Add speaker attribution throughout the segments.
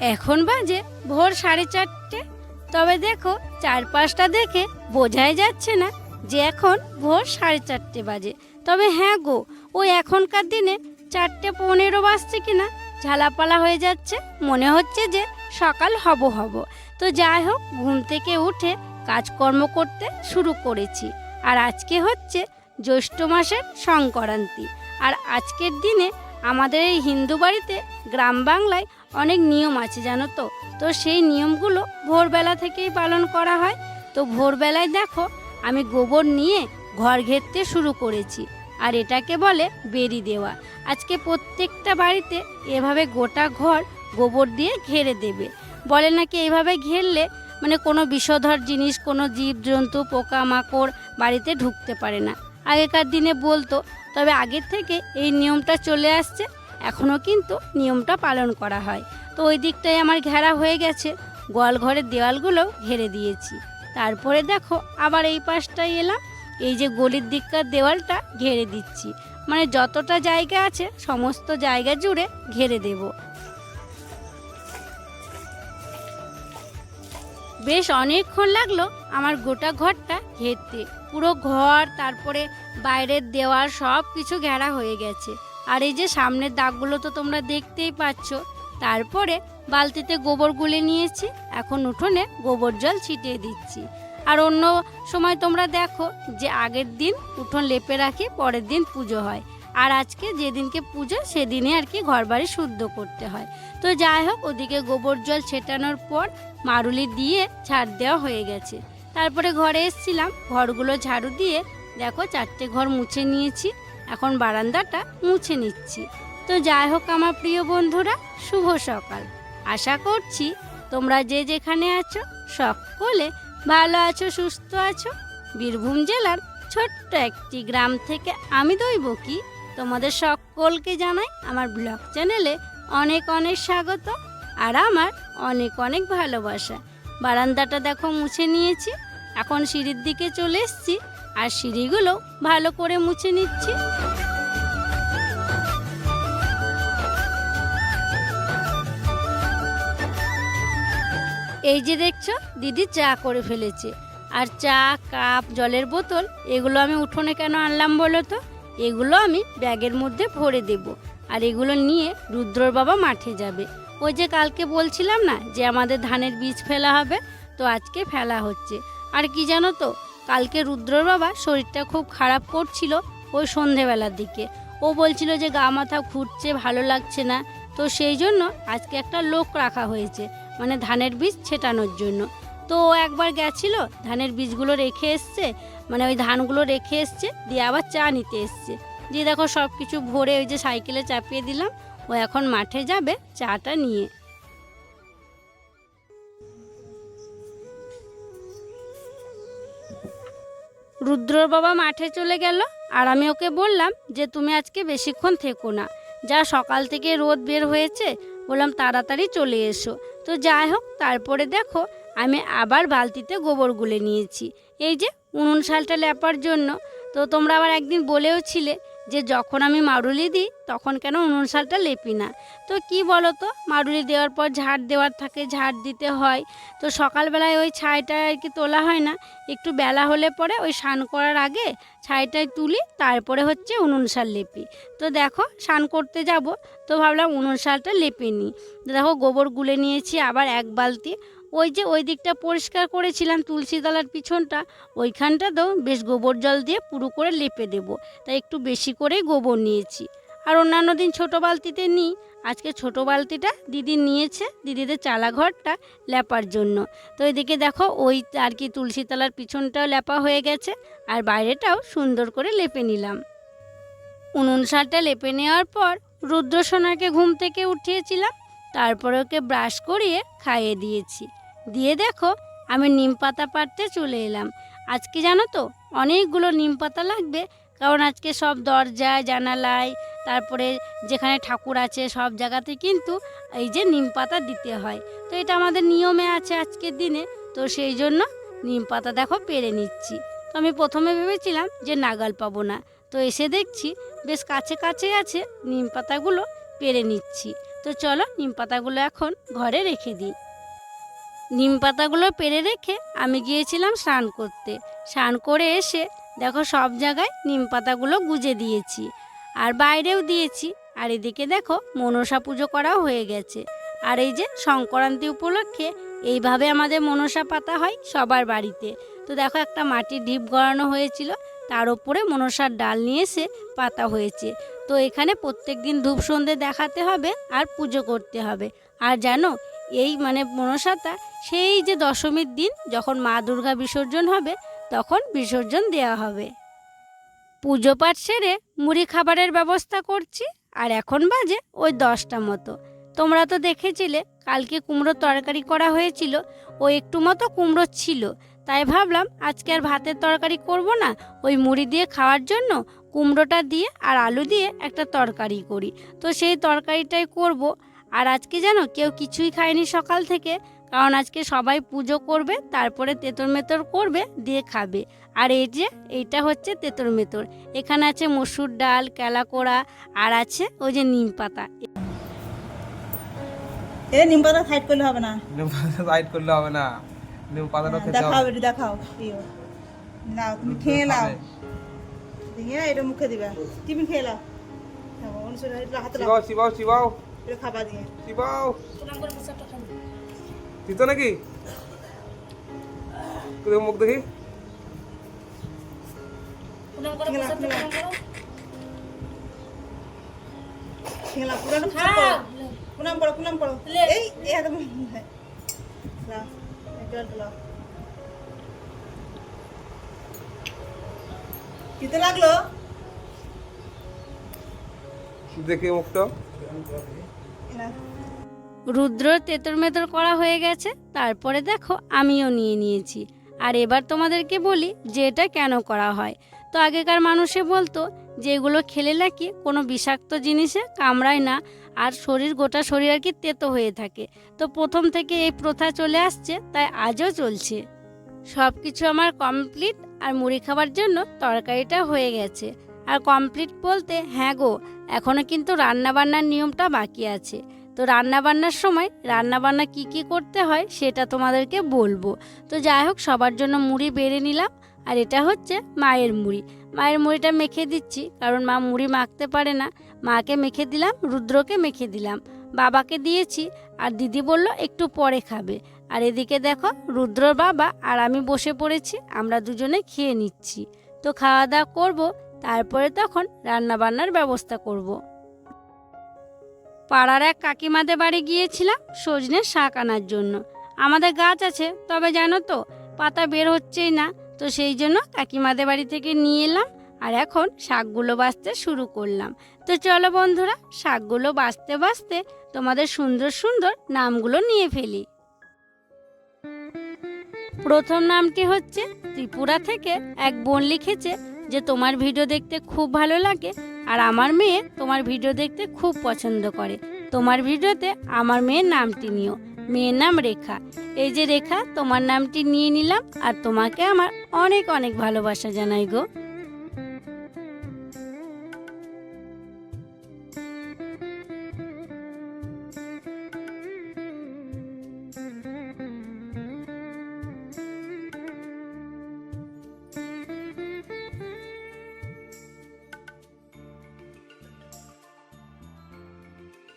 Speaker 1: এখন বাজে ভোর সাড়ে চারটে। তবে দেখো, চারপাশটা দেখে বোঝাই যাচ্ছে না যে এখন ভোর সাড়ে চারটে বাজে। তবে হ্যাঁ গো, ওই এখনকার দিনে চারটে পনেরো বাজছে কিনা ঝালাপালা হয়ে যাচ্ছে। মনে হচ্ছে যে সকাল হব হব। তো যাই হোক, ঘুম থেকে উঠে কাজকর্ম করতে শুরু করেছি। আর আজকে হচ্ছে জ্যৈষ্ঠ মাসের সংক্রান্তি। আর আজকের দিনে আমাদের এই হিন্দু বাড়িতে গ্রাম বাংলায় অনেক নিয়ম আছে, জানো তো? তো সেই নিয়মগুলো ভোরবেলা থেকেই পালন করা হয়। তো ভোরবেলায় দেখো, আমি গোবর নিয়ে ঘর ঘেরতে শুরু করেছি, আর এটাকে বলে বেরি দেওয়া। আজকে প্রত্যেকটা বাড়িতে এভাবে গোটা ঘর গোবর দিয়ে ঘেরে দেবে। বলে নাকি এইভাবে ঘেরলে মানে কোনো বিষধর জিনিস, কোনো জীবজন্তু, পোকামাকড় বাড়িতে ঢুকতে পারে না। আগেকার দিনে বলতো, তবে আগের থেকে এই নিয়মটা চলে আসছে। এখনও কিন্তু নিয়মটা পালন করা হয়। তো ওই দিকটায় আমার ঘেরা হয়ে গেছে। গোয়াল ঘরের দেওয়ালগুলো ঘেরে দিয়েছি। তারপরে দেখো আবার এই পাশটায় এলাম। এই যে গলির দিককার দেওয়ালটা ঘেরে দিচ্ছি। মানে যতটা জায়গা আছে সমস্ত জায়গা জুড়ে ঘেরে দেব। বেশ অনেকক্ষণ লাগল আমার গোটা ঘরটা ঘেরতে। পুরো ঘর, তারপরে বাইরের দেওয়াল সব কিছু ঘেরা হয়ে গেছে। আর এই যে সামনের দাগগুলো তো তোমরা দেখতেই পাচ্ছ। তারপরে বালতিতে গোবর গুলে নিয়েছি, এখন উঠোনে গোবর জল ছিটিয়ে দিচ্ছি। আর অন্য সময় তোমরা দেখো যে আগের দিন উঠোন লেপে রাখি, পরের দিন পুজো হয়। আর আজকে যেদিনকে পুজো, সেদিনে আর কি ঘরবাড়ি শুদ্ধ করতে হয়। তো যাই হোক, ওদিকে গোবর জল ছেটানোর পর মারুলি দিয়ে ছাড় দেওয়া হয়ে গেছে। তারপরে ঘরে এসছিলাম, ঘরগুলো ঝাড়ু দিয়ে দেখো চারটে ঘর মুছে নিয়েছি। এখন বারান্দাটা মুছে নিচ্ছি। তো যাই হোক আমার প্রিয় বন্ধুরা, শুভ সকাল। আশা করছি তোমরা যে যেখানে আছো সকলে ভালো আছো, সুস্থ আছো। বীরভূম জেলার ছোট্ট একটি গ্রাম থেকে আমি দইব কি তোমাদের সকলকে জানাই আমার ব্লগ চ্যানেলে অনেক অনেক স্বাগত আর আমার অনেক অনেক ভালোবাসা। বারান্দাটা দেখো মুছে নিয়েছি। এখন সিঁড়ির দিকে চলে এসেছি। আর সিঁড়িগুলো ভালো করে মুছে নিচ্ছি। এই যে দেখছ, দিদি চা করে ফেলেছে। আর চা, কাপ, জলের বোতল, এগুলো আমি উঠোনে কেন আনলাম বলো তো? এগুলো আমি ব্যাগের মধ্যে ভরে দেব। আর এগুলো নিয়ে রুদ্রর বাবা মাঠে যাবে। ওই যে কালকে বলছিলাম না যে আমাদের ধানের বীজ ফেলা হবে, তো আজকে ফেলা হচ্ছে। আর কি জানো তো কালকে রুদ্রর বাবা শরীরটা খুব খারাপ করছিল ওই সন্ধেবেলার দিকে। ও বলছিল যে গা মাথা ঘুরছে, ভালো লাগছে না। তো সেই জন্য আজকে একটা লোক রাখা হয়েছে মানে ধানের বীজ ছেটানোর জন্য। তো ও একবার গেছিল, ধানের বীজগুলো রেখে এসছে মানে ওই ধানগুলো রেখে এসছে, দিয়ে আবার চা নিতে এসছে। দিয়ে দেখো সব কিছু ভরে ওই যে সাইকেলে চাপিয়ে দিলাম, ও এখন মাঠে যাবে চাটা নিয়ে। রুদ্রর বাবা মাঠে চলে গেল আর আমি ওকে বললাম যে তুমি আজকে বেশিক্ষণ থেকো না। যা সকাল থেকে রোদ বের হয়েছে, বললাম তাড়াতাড়ি চলে এসো। তো যাই হোক, তারপরে দেখো আমি আবার বালতিতে গোবর গুলে নিয়েছি। এই যে উনুন শালটা ল্যাপার জন্য। তো তোমরা আবার একদিন বলেও ছিলে যে যখন আমি মারুলি দিই, তখন কেন উনুন শালটা লেপি না? তো কি বলো তো মারুলি দেওয়ার পর ঝাড় দেওয়ার থাকে, ঝাড় দিতে হয়। তো সকালবেলায় ওই ছাইটা আর কি তোলা হয় না। একটু বেলা হলে পরে ওই স্নান করার আগে ছাইটাই তুলি, তারপরে হচ্ছে উনুন শাল লেপি। তো দেখো, স্নান করতে যাব, তো ভাবলাম উনুন শালটা লেপে নিই দেখো গোবর গুলে নিয়েছি, আবার এক বালতি। ওই যে ওই দিকটা পরিষ্কার করেছিলাম তুলসী তলার পিছনটা ওইখানটাতেও বেশ গোবর জল দিয়ে পুরো করে লেপে দেব। তাই একটু বেশি করেই গোবর নিয়েছি। আর অন্যান্য দিন ছোটো বালতিতে নিই। আজকে ছোট বালতিটা দিদি নিয়েছে, দিদিদের চালাঘরটা লেপার জন্য। তো এদিকে দেখো, ওই আর কি তুলসী তলার পিছনটাও লেপা হয়ে গেছে, আর বাইরেটাও সুন্দর করে লেপে নিলাম। উনুন সারটা লেপে নেওয়ার পর রুদ্রসোনাকে ঘুম থেকে উঠিয়েছিলাম, তারপরে ওকে ব্রাশ করিয়ে খাইয়ে দিয়েছি। দিয়ে দেখো, আমি নিম পাতা পাড়তে চলে এলাম। আজকে জানো তো, অনেকগুলো নিম পাতা লাগবে। কারণ আজকে সব দরজায়, জানালায়, তারপরে যেখানে ঠাকুর আছে, সব জায়গাতে কিন্তু এই যে নিম পাতা দিতে হয়। তো এটা আমাদের নিয়মে আছে আজকের দিনে। তো সেই জন্য নিম পাতা দেখো পেরে নিচ্ছি। তো আমি প্রথমে ভেবেছিলাম যে নাগাল পাবো না। তো এসে দেখছি বেশ কাছে কাছে আছে নিম পাতাগুলো পেরে নিচ্ছি। তো চলো নিম পাতাগুলো এখন ঘরে রেখে দিই। নিম পাতাগুলো পেরে রেখে আমি গিয়েছিলাম স্নান করতে। স্নান করে এসে দেখো সব জায়গায় নিম পাতাগুলো গুজে দিয়েছি। আর বাইরেও দিয়েছি। আর এদিকে দেখো মনসা পুজো করাও হয়ে গেছে। আর এই যে সংক্রান্তি উপলক্ষে এইভাবে আমাদের মনসা পাতা হয় সবার বাড়িতে। তো দেখো একটা মাটির ঢিপ গড়ানো হয়েছিল, তার উপরে মনসার ডাল নিয়ে এসে পাতা হয়েছে। তো এখানে প্রত্যেক দিন ধূপ সন্ধে দেখাতে হবে আর পুজো করতে হবে। আর জানো এই মানে মনসাটা, সেই যে দশমীর দিন যখন মা দুর্গা বিসর্জন হবে, তখন বিসর্জন দেওয়া হবে। পুজো পাঠ সেরে মুড়ি খাবারের ব্যবস্থা করছি, আর এখন বাজে ওই দশটা মতো। তোমরা তো দেখেছিলে, কালকে কুমড়োর তরকারি করা হয়েছিল, ও একটু মতো কুমড়ো ছিল। তাই ভাবলাম, আজকে আর ভাতের তরকারি করব না, ওই মুড়ি দিয়ে খাওয়ার জন্য কুমড়োটা দিয়ে আর আলু দিয়ে একটা তরকারি করি। তো সেই তরকারিটাই করব আর আজকে জানো কেউ কিছুই খায়নি সকাল থেকে কারণ আজকে সবাই পুজো করবে তারপরে তেতর মেতর করবে দিয়ে খাবে। আর এই যে এইটা হচ্ছে তেতর মেতর। এখানে আছে মসুর ডাল কেলাকোড়া আর আছে ওই যে নিম পাতা।
Speaker 2: এ নিম পাতা সাইড করলে হবে না।
Speaker 3: নিম পাতা সাইড করলে হবে না। নিম পাতাটা খেতে
Speaker 2: দেখাও দেখাও নাও তুমি খেয়ে নাও। দিয়ে এটা মুখে দিবে। টিফিন খেয়ে নাও। হ্যাঁ, অনুসরণ এটা হাতে লাও
Speaker 3: চিবাও চিবাও চিবাও
Speaker 2: এটা খাবা দিয়ে
Speaker 3: চিবাও তিতো নাকি? তুই মুখ দেখি।
Speaker 2: এই লাগল?
Speaker 3: দেখি মুখটা।
Speaker 1: রুদ্র তেতর মেতর করা হয়ে গেছে, তারপরে দেখো আমিও নিয়ে নিয়েছি। আর এবার তোমাদেরকে বলি যে এটা কেন করা হয়। তো আগেকার মানুষে বলতো যে এগুলো খেলে নাকি কোনো বিষাক্ত জিনিসে কামড়ায় না, আর শরীর, গোটা শরীর আর কি তেতো হয়ে থাকে। তো প্রথম থেকে এই প্রথা চলে আসছে, তাই আজও চলছে। সব কিছু আমার কমপ্লিট, আর মুড়ি খাবার জন্য তরকারিটা হয়ে গেছে। আর কমপ্লিট বলতে হ্যাঁ গো এখনও কিন্তু রান্নাবান্নার নিয়মটা বাকি আছে। তো রান্নাবান্নার সময় রান্নাবান্না কি কি করতে হয় সেটা তোমাদেরকে বলব। তো যাই হোক, সবার জন্য মুড়ি বেড়ে নিলাম, আর এটা হচ্ছে মায়ের মুড়ি। মায়ের মুড়িটা মেখে দিচ্ছি, কারণ মা মুড়ি মাখতে পারে না। মাকে মেখে দিলাম, রুদ্রকে মেখে দিলাম। বাবাকে দিয়েছি, আর দিদি বলল একটু পরে খাবে। আর এদিকে দেখো, রুদ্রর বাবা আর আমি বসে পড়েছি, আমরা দুজনে খেয়ে নিচ্ছি। তো খাওয়া দাওয়া করব তারপরে তখন রান্না বান্নার ব্যবস্থা করব। পাড়ার এক কাকিমাদের বাড়ি গিয়েছিলাম সজনে শাক আনার জন্য। আমাদের গাছ আছে, তবে জানো তো, পাতা বের হচ্ছেই না, তো সেই জন্য কাকিমাদের বাড়ি থেকে নিয়ে এলাম আর এখন শাকগুলো বাঁচতে শুরু করলাম। তো চলো বন্ধুরা, শাকগুলো বাঁচতে বাছতে তোমাদের সুন্দর সুন্দর নামগুলো নিয়ে ফেলি। প্রথম নামটি হচ্ছে ত্রিপুরা থেকে এক বোন লিখেছে যে তোমার ভিডিও দেখতে খুব ভালো লাগে আর আমার মেয়ে তোমার ভিডিও দেখতে খুব পছন্দ করে। তোমার ভিডিওতে আমার মেয়ের নামটি নিও। মেয়ের নাম রেখা। এই যে রেখা, তোমার নামটি নিয়ে নিলাম আর তোমাকে আমার অনেক অনেক ভালোবাসা জানাই গো।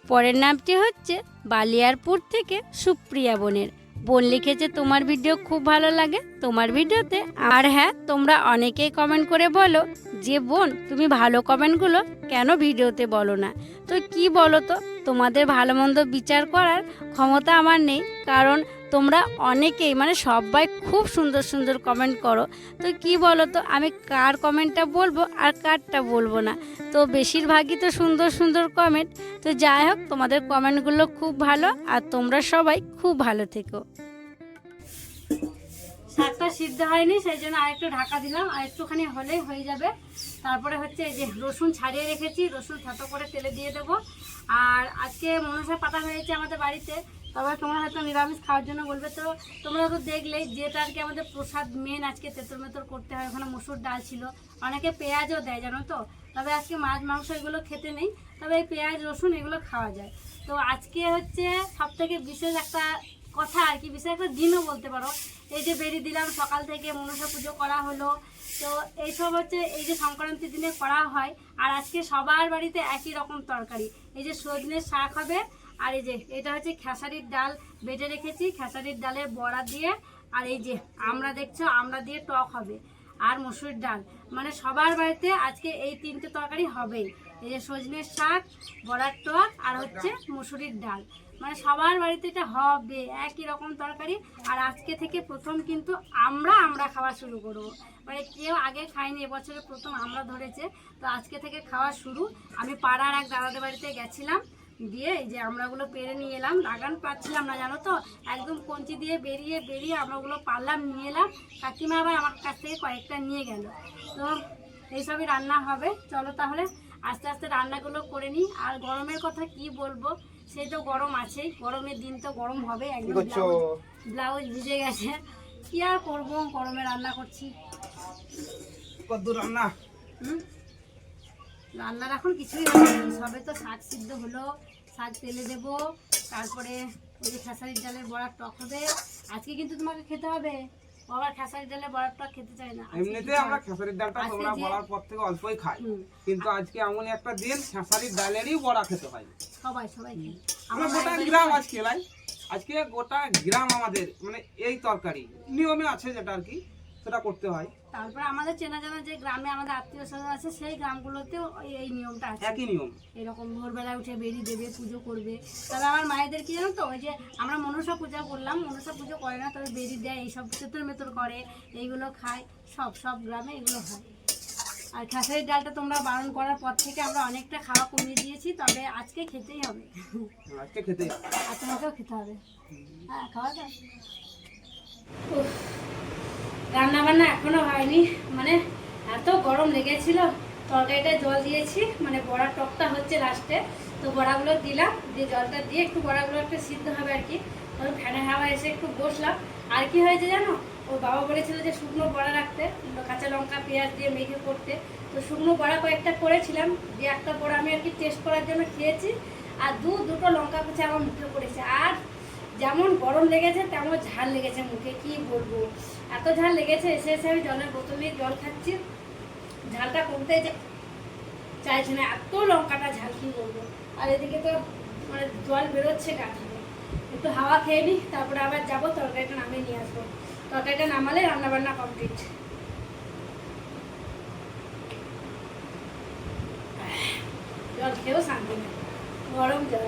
Speaker 1: পরের নামটি হচ্ছে বালিয়ারপুর থেকে সুপ্রিয়া বোনের। বোন লিখেছে তোমার ভিডিও খুব ভালো লাগে, তোমার ভিডিওতে আর হ্যাঁ তোমরা অনেকেই কমেন্ট করে বলো, যে বোন, তুমি ভালো কমেন্টগুলো কেন ভিডিওতে বলো না? তো কি বলো তো? তোমাদের ভালো মন্দ বিচার করার ক্ষমতা আমার নেই, কারণ তোমরা অনেকেই মানে সবাই খুব সুন্দর সুন্দর কমেন্ট করো। তো কি বলো তো আমি কার কমেন্টটা বলব আর কারটা বলব না। তো বেশিরভাগই তো সুন্দর সুন্দর কমেন্ট তো যাই হোক, তোমাদের কমেন্টগুলো খুব ভালো আর তোমরা সবাই খুব ভালো থেকো। শাকটা সিদ্ধ হয়নি, সেই জন্য আরেকটু ঢাকা দিলাম। আর একটুখানি হলেই হয়ে যাবে। তারপরে হচ্ছে এই যে রসুন ছাড়িয়ে রেখেছি, রসুন থেতো করে তেলে দিয়ে দেবো। আর আজকে মনসা পাতা হয়েছে আমাদের বাড়িতে। তবে তোমরা হয়তো নিরামিষ খাওয়ার জন্য বলবে তো, তোমরা তো দেখলে যেটা আর কি আমাদের প্রসাদ মেন আজকে তেতর মেতর করতে হয়, ওখানে মসুর ডাল ছিল। অনেকে পেঁয়াজও দেয়, জানো তো? তবে আজকে মাছ, মাংস এগুলো খেতে নেই, তবে এই পেঁয়াজ, রসুন এগুলো খাওয়া যায়। তো আজকে হচ্ছে সব থেকে বিশেষ একটা কথা আর কি, বিশেষ একটা দিনও বলতে পারো। এই যে বেরিয়ে দিলাম, সকাল থেকে মনসা পুজো করা হলো। তো এইসব হচ্ছে, এই যে সংক্রান্তির দিনে করা হয়। আর আজকে সবার বাড়িতে একই রকম তরকারি। এই যে সজনের শাক হবে আর এই যে, এটা হচ্ছে খেসারির ডাল বেটে রেখেছি, খেসারির ডালের বড়া দিয়ে। আর এই যে, আমরা দেখছ, আমরা দিয়ে টক হবে আর মসুর ডাল। মানে সবার বাড়িতে আজকে এই তিনটে তরকারি হবেই। এই যে সজনের শাক, বড়ার টক আর হচ্ছে মুসুরির ডাল। মানে সবার বাড়িতে এটা হবে, একই রকম তরকারি। আর আজকে থেকে প্রথম কিন্তু আমরা আমরা খাওয়া শুরু করব। মানে কেউ আগে খায়নি, এবছরে প্রথম আমরা ধরেছে। তো আজকে থেকে খাওয়া শুরু। আমি পাড়ার এক দাদাদের বাড়িতে গেছিলাম। দিয়ে এই যে আমরাগুলো পেরে নিয়ে এলাম। লাগান পাচ্ছিলাম না জানো তো? একদম কঞ্চি দিয়ে বেরিয়ে বেরিয়ে আমরাগুলো পারলাম নিয়ে এলাম। কাকিমা আবার আমার কাছ থেকে কয়েকটা নিয়ে গেল। তো এইসবই রান্না হবে। চলো তাহলে আস্তে আস্তে রান্নাগুলো করে নিই। আর গরমের কথা কি বলব? সেই তো গরম আছেই। গরমের দিন তো গরম হবে একদম ব্লাউজ ভিজে গেছে। কি আর করব? গরমে রান্না করছি।
Speaker 3: কত রান্না।
Speaker 1: হুম? রান্নার এখন কিছুই হয়নি সবে তো শাক সিদ্ধ হলো। শাক তেলে দেবো। তারপরে ওই যে খেসারির ডালের বড়ার টক হবে। আজকে কিন্তু তোমাকে খেতে হবে। বাবার খেসারির ডালের বড়ার টক খেতে চায় না।
Speaker 3: এমনিতে আমরা খেসারির ডালটা
Speaker 1: আজকে
Speaker 3: তোমরা বলার পর থেকে অল্পই খাই। কিন্তু আজকে এমন একটা দিন খেসারির ডালেরই বড়া খেতে হয়।
Speaker 1: সবাই সবাই
Speaker 3: আমরা গোটা গ্রাম
Speaker 1: বাড়িতে-
Speaker 3: আজকে লাই। আজকে গোটা গ্রাম আমাদের মানে এই তরকারি নিয়মে আছে যেটা আর কি সেটা করতে হয়।
Speaker 1: তারপরে আমাদের চেনা জানা যে গ্রামে আমাদের আত্মীয় স্বজন আছে সেই গ্রামগুলোতেও এই- নিয়মটা আছে।
Speaker 3: একই নিয়ম।
Speaker 1: এরকম ভোরবেলায় উঠে বেরিয়ে দেবে পুজো করবে। তবে আমার মায়েদের কি জানো তো ওই যে আমরা মনসা পূজা করলাম মনসা পুজো করে না তবে বেরিয়ে দেয় এইসব চেতর মেতর করে এইগুলো খায় সব সব গ্রামে এগুলো হয়। আর খেসারির ডালটা তোমরা বারণ করার পর থেকে আমরা অনেকটা খাওয়া কমিয়ে দিয়েছি তবে আজকে খেতেই হবে।
Speaker 3: আজকে হবে।
Speaker 1: আর তোমাকেও খেতে হবে। হ্যাঁ খাওয়া দাও রান্না বান্না এখনও হয়নি মানে এত গরম লেগেছিল তরকারিটা জল দিয়েছি মানে বড়া টকটা হচ্ছে লাস্টে তো বড়াগুলো দিলাম, দিয়ে জলটা দিয়ে একটু বড়াগুলো একটু সিদ্ধ হবে আর কি। তবে ফ্যানে হাওয়া এসে একটু বসলাম, আর কি হয়েছে জানো? ওর বাবা বলেছিল যে শুকনো বড়া রাখতে কাঁচা লঙ্কা, পেঁয়াজ দিয়ে মেখে করতে। তো শুকনো বড়া কয়েকটা করেছিলাম, দিয়ে একটা বড়া আমি আর কি টেস্ট করার জন্য খেয়েছি, আর দু দুটো লঙ্কা কুচি আমার মুখে পড়েছে। আর যেমন গরম লেগেছে, তেমন ঝাল লেগেছে মুখে, কি বলব? এত ঝাল লেগেছে, এসে এসে আমি জলের বোতল জল খাচ্ছি। ঝালটা কমতে চাইছে না, এত লঙ্কাটা ঝাল কি বলব? আর এদিকে তো মানে জল বেরোচ্ছে গা একটু হাওয়া খেয়ে নিই তারপরে আবার যাব, তরকারিটা নামিয়ে নিয়ে আসব। তরকারিটা নামালে রান্নাবান্না কমপ্লিট জল খেয়েও শান্তি নেই। গরম জল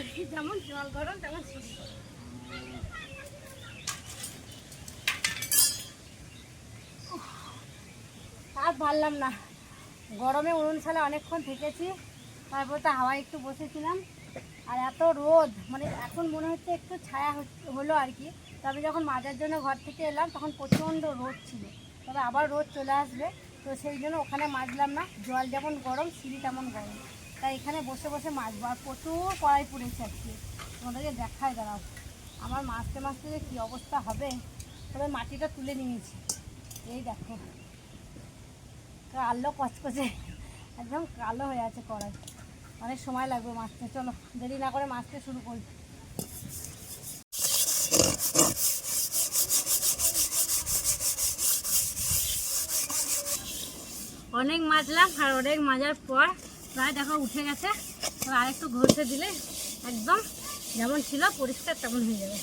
Speaker 1: এ যেমন জল গরম, তেমন। আর পারলাম না। গরমে উনুন ছালে অনেকক্ষণ থেকেছি, তারপর তো হাওয়ায় একটু বসেছিলাম। আর এত রোদ মানে এখন মনে হচ্ছে একটু ছায়া হলো আর কি। তবে যখন মাজার জন্য ঘর থেকে এলাম, তখন প্রচণ্ড রোদ ছিল। তবে আবার রোদ চলে আসবে, তো সেই জন্য ওখানে মাজলাম না। জল যেমন গরম, সিঁড়ি তেমন গরম। তাই এখানে বসে বসে মাজবো আর প্রচুর কড়াই পড়েছে আজকে তোমাদেরকে দেখায় দাঁড়াও। আমার মাছতে মাছতে যে কী অবস্থা হবে, তবে মাটিটা তুলে নিয়েছি। এই দেখো। কালো কচকচে, একদম কালো হয়ে আছে কড়াই। অনেক সময় লাগবে মাছতে। চলো, দেরি না করে মাছতে শুরু করি। অনেক মাজলাম আর অনেক মাজার পর প্রায় দেখো উঠে গেছে। আর আরেকটু ঘষে দিলে একদম যেমন ছিল পরিষ্কার তেমন হয়ে যাবে।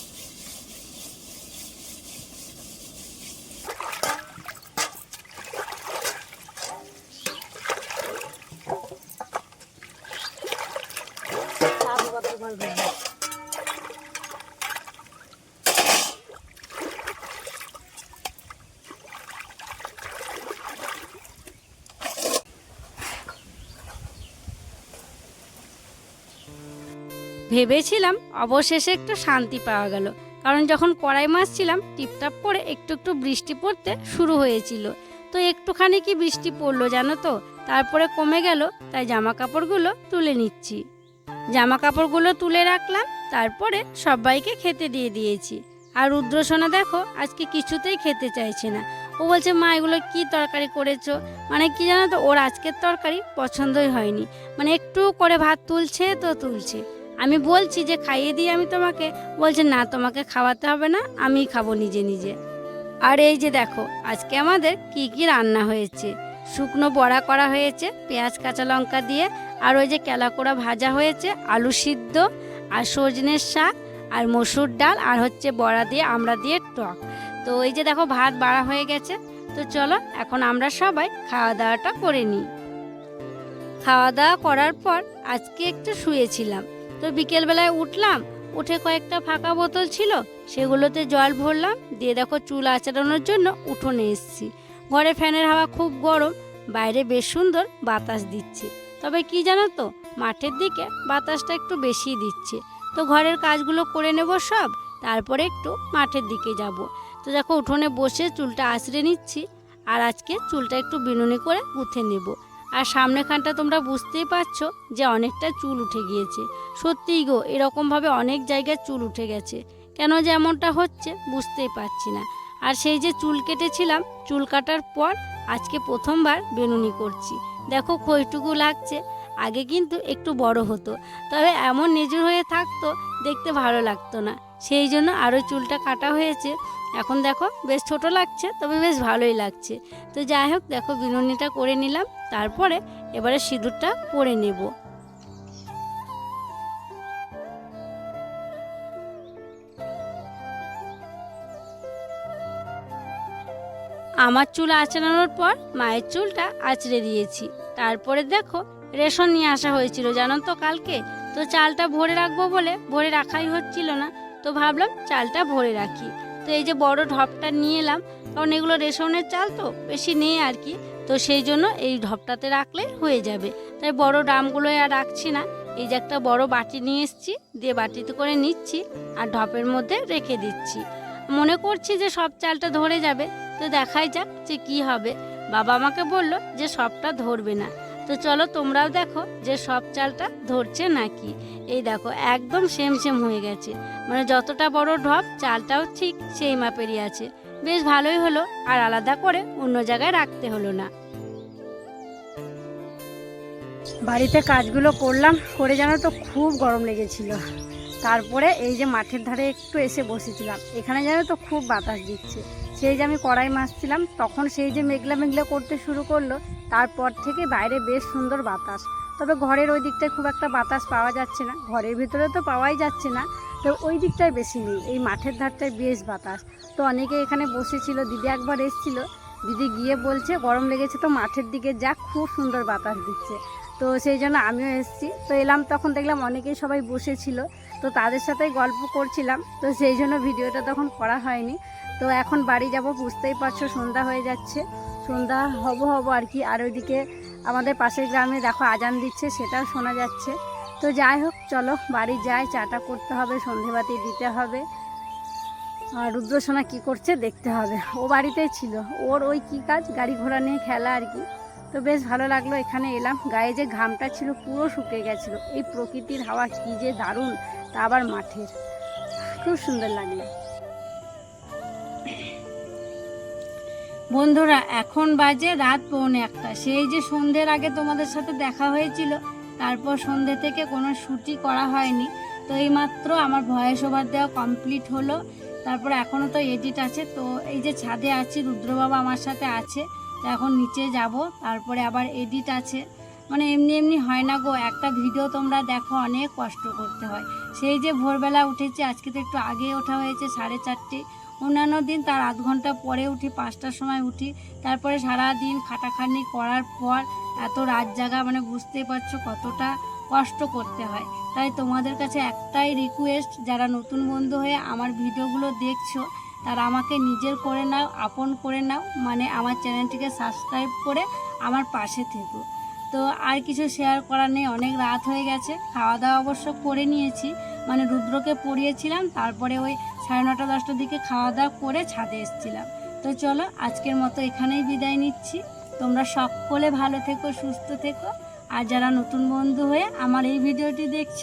Speaker 1: ভেবেছিলাম অবশেষে একটু শান্তি পাওয়া গেল। কারণ যখন কড়াই মাছ ছিলাম টিপটাপ করে একটু একটু বৃষ্টি পড়তে শুরু হয়েছিল। তো একটুখানি কি বৃষ্টি পড়ল জানো তো? তারপরে কমে গেল, তাই জামা কাপড়গুলো তুলে নিচ্ছি। জামা কাপড়গুলো তুলে রাখলাম, তারপরে সবাইকে খেতে দিয়ে দিয়েছি। আর রুদ্রসোনা দেখো, আজকে কিছুতেই খেতে চাইছে না। ও বলছে, মা, এগুলো কি তরকারি করেছ? মানে কি জানো তো, ওর আজকের তরকারি পছন্দই হয়নি। মানে একটু করে ভাত তুলছে তো তুলছে। আমি বলছি যে খাইয়ে দিই আমি তোমাকে। বলছে, না, তোমাকে খাওয়াতে হবে না, আমিই খাব নিজে নিজে। আর এই যে দেখো, আজকে আমাদের কি কি রান্না হয়েছে? শুকনো বড়া করা হয়েছে, পেঁয়াজ, কাঁচা লঙ্কা দিয়ে, আর ওই যে কেলাকোড়া ভাজা হয়েছে, আলু সিদ্ধ, আর সজনের শাক, আর মসুর ডাল, আর হচ্ছে বড়া দিয়ে, আমরা দিয়ে টক। তো এই যে দেখো, ভাত বাড়া হয়ে গেছে। তো চলো, এখন আমরা সবাই খাওয়া দাওয়াটা করে নিই। খাওয়া দাওয়া করার পর আজকে একটু শুয়েছিলাম। তো বিকেলবেলায় উঠলাম, উঠে কয়েকটা ফাঁকা বোতল ছিল, সেগুলোতে জল ভরলাম, দিয়ে দেখো চুল আঁচড়ানোর জন্য উঠোনে এসছি। ঘরে ফ্যানের হাওয়া খুব গরম, বাইরে বেশ সুন্দর বাতাস দিচ্ছে। তবে কি জানো তো, মাঠের দিকে বাতাসটা একটু বেশি দিচ্ছে। তো ঘরের কাজগুলো করে নেব সব, তারপরে একটু মাঠের দিকে যাব। তো দেখো উঠোনে বসে চুলটা আঁচড়ে নিচ্ছি, আর আজকে চুলটা একটু বিনুনি করে গুঁথে নেব। আর সামনেখানটা তোমরা বুঝতেই পারছ যে অনেকটা চুল উঠে গিয়েছে। সত্যিই গো, এরকমভাবে অনেক জায়গায় চুল উঠে গেছে। কেন যে এমনটা হচ্ছে বুঝতেই পারছি না। আর সেই যে চুল কেটেছিলাম, চুল কাটার পর আজকে প্রথমবার বেনুনি করছি। দেখো খইটুকু লাগছে। আগে কিন্তু একটু বড় হতো, তবে এমন নিজুর হয়ে থাকতো, দেখতে ভালো লাগতো না। সেই জন্য আরও চুলটা কাটা হয়েছে। এখন দেখো বেশ ছোট লাগছে, তবে বেশ ভালোই লাগছে। তো যাই হোক, দেখো বিনুনিটা করে নিলাম, তারপরে এবারে সিঁদুরটা পরে নেব। আমার চুল আঁচড়ানোর পর মায়ের চুলটা আঁচড়ে দিয়েছি। তারপরে দেখো রেশন নিয়ে আসা হয়েছিল, জানো তো কালকে? তো চালটা ভরে রাখব বলে, ভরে রাখাই হচ্ছিল না, তো ভাবলাম চালটা ভরে রাখি। তো এই যে বড় ঢপটা নিয়ে এলাম, কারণ এগুলো রেশনের চাল তো, বেশি নেই আর কি। তো সেই জন্য এই ঢপটাতে রাখলে হয়ে যাবে। তাই বড় ড্রামগুলো আর রাখছি না। এই যে একটা বড় বাটি নিয়ে এসেছি, দিয়ে বাটিতে করে নিচ্ছি আর ঢপের মধ্যে রেখে দিচ্ছি। মনে করছি যে সব চালটা ধরে যাবে, তো দেখাই যাক যে কি হবে। বাবা আমাকে বলল যে সবটা ধরবে না। তো চলো তোমরাও দেখো যে সব চালটা ধরছে নাকি। এই দেখো, একদম সেম সেম হয়ে গেছে। মানে যতটা বড় ঢপ, চালটাও ঠিক সেই মাপেরই আছে। বেশ ভালোই হলো, আর আলাদা করে অন্য জায়গায় রাখতে হলো না। বাড়িতে কাজগুলো করলাম, করে জানো তো খুব গরম লেগেছিল। তারপরে এই যে মাঠের ধারে একটু এসে বসেছিলাম। এখানে জানো তো খুব বাতাস দিচ্ছে। সেই যে আমি কড়াই মাছছিলাম তখন সেই যে মেঘলা মেঘলা করতে শুরু করল তারপর থেকে বাইরে বেশ সুন্দর বাতাস। তবে ঘরের ওই দিকটায় খুব একটা বাতাস পাওয়া যাচ্ছে না। ঘরের ভিতরে তো পাওয়াই যাচ্ছে না, তো ওই দিকটায় বেশি নেই। এই মাঠের ধারটায় বেশ বাতাস। তো অনেকে এখানে বসেছিল, দিদি একবার এসেছিল। দিদি গিয়ে বলছে, গরম লেগেছে তো মাঠের দিকে যা, খুব সুন্দর বাতাস দিচ্ছে। তো সেই জন্য আমিও এসেছি। তো এলাম, তখন দেখলাম অনেকেই সবাই বসেছিল। তো তাদের সাথেই গল্প করছিলাম। তো সেই জন্য ভিডিওটা তখন করা হয়নি। তো এখন বাড়ি যাব, বুঝতেই পারছ সন্ধ্যা হয়ে যাচ্ছে। সন্ধ্যা হব হব আর কি, আর ওইদিকে আমাদের পাশের গ্রামে দেখো আজান দিচ্ছে, সেটাও শোনা যাচ্ছে। তো যাই হোক, চলো বাড়ি যাই, চাটা করতে হবে, সন্ধেবাতি দিতে হবে। আর রুদ্রসোনা কি করছে দেখতে হবে। ও বাড়িতেই ছিল, ওর ওই কি কাজ? গাড়ি ঘোড়া নিয়ে খেলা আর কি। তো বেশ ভালো লাগল, এখানে এলাম। গায়ে যে ঘামটা ছিল পুরো শুকিয়ে গেছিল। এই প্রকৃতির হাওয়া কী যে দারুণ, তা আবার মাঠের। খুব সুন্দর লাগল। বন্ধুরা, এখন বাজে রাত পৌনে একটা। সেই যে সন্ধ্যের আগে তোমাদের সাথে দেখা হয়েছিল, তারপর সন্ধ্যে থেকে কোনো শুটি করা হয়নি। তো এইমাত্র আমার ভয়েস ওভার দেওয়া কমপ্লিট হলো। তারপর এখনও তো এডিট আছে। তো এই যে ছাদে আছি, রুদ্রবাবা আমার সাথে আছে। তো এখন নিচে যাব, তারপরে আবার এডিট আছে। মানে এমনি এমনি হয় না গো, একটা ভিডিও তোমরা দেখো, অনেক কষ্ট করতে হয়। সেই যে ভোরবেলা উঠেছি, আজকে তো একটু আগে ওঠা হয়েছে সাড়ে চারটে। অন্যান্য দিন তার আধ ঘণ্টা পরে উঠি, পাঁচটার সময় উঠি। তারপরে সারা দিন খাটাখাটনি করার পর এত রাত জাগা মানে বুঝতেই পারছ কতটা কষ্ট করতে হয়। তাই তোমাদের কাছে একটাই রিকোয়েস্ট যারা নতুন বন্ধু হয়ে আমার ভিডিওগুলো দেখছ, তারা আমাকে নিজের করে নাও, আপন করে নাও মানে আমার চ্যানেলটিকে সাবস্ক্রাইব করে আমার পাশে থেকো। তো আর কিছু শেয়ার করার নেই, অনেক রাত হয়ে গেছে খাওয়া দাওয়া অবশ্য করে নিয়েছি। মানে রুদ্রকে পড়িয়েছিলাম, তারপরে ওই সাড়ে নটা, দশটার দিকে খাওয়া দাওয়া করে ছাদে এসেছিলাম। তো চলো, আজকের মতো এখানেই বিদায় নিচ্ছি। তোমরা সকলে ভালো থেকো, সুস্থ থেকো। আর যারা নতুন বন্ধু হয়ে আমার এই ভিডিওটি দেখছ,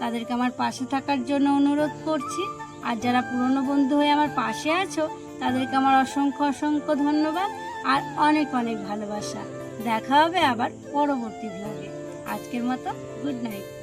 Speaker 1: তাদেরকে আমার পাশে থাকার জন্য অনুরোধ করছি। আর যারা পুরনো বন্ধু হয়ে আমার পাশে আছো, তাদেরকে আমার অসংখ্য অসংখ্য ধন্যবাদ আর অনেক অনেক ভালোবাসা। দেখা হবে আবার পরবর্তী ব্লগে আজকের মতো গুড নাইট